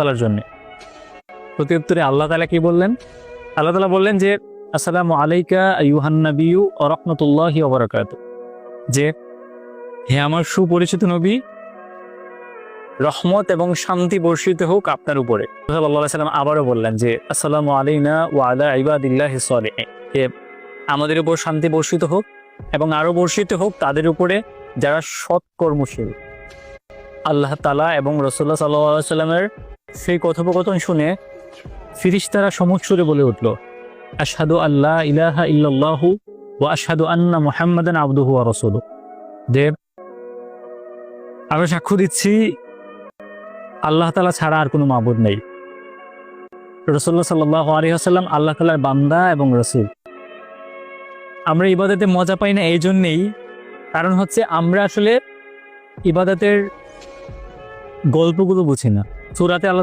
তালার জন্য। প্রতি উত্তরে আল্লাহ তালা কি বললেন? আল্লাহ তালা বললেন যে, আসসালামু আলাইকা ইউহান্নাবিউ ও রহমতুল্লাহি ওবরাকাত যে, হে আমার সুপরিচিত নবী, রহমত এবং শান্তি বর্ষিত হোক আপনার উপরে। আল্লাহ আবারও বললেন যে, আসসালামু আলাইনা ও আলা ইবাদিল্লাহ যে আমাদের উপর শান্তি বর্ষিত হোক এবং আরও বর্ষিত হোক তাদের উপরে যারা সৎ কর্মশীল আল্লাহ তালা এবং রসুল্লাহ সাল্লাহ সাল্লামের সেই কথোপকথন শুনে ফিরিস্তারা সমস্বরে বলে উঠল, আশহাদু আল্লাহ ইলাহা ইল্লাল্লাহু ও আশহাদু আন্না মুহাম্মাদান আবদুহু রাসূলু দেব আমরা সাক্ষ্য দিচ্ছি, আল্লাহ তালা ছাড়া আর কোনো মাবুদ নেই। রসুল্লাহ সাল্লাহ আলহিহাসাল্লাম আল্লাহ তালার বান্দা এবং রসুল। আমরা ইবাদতে মজা পাই না এই জন্যেই কারণ হচ্ছে আমরা আসলে ইবাদতের গল্পগুলো বুঝি না। সুরাতে আল্লাহ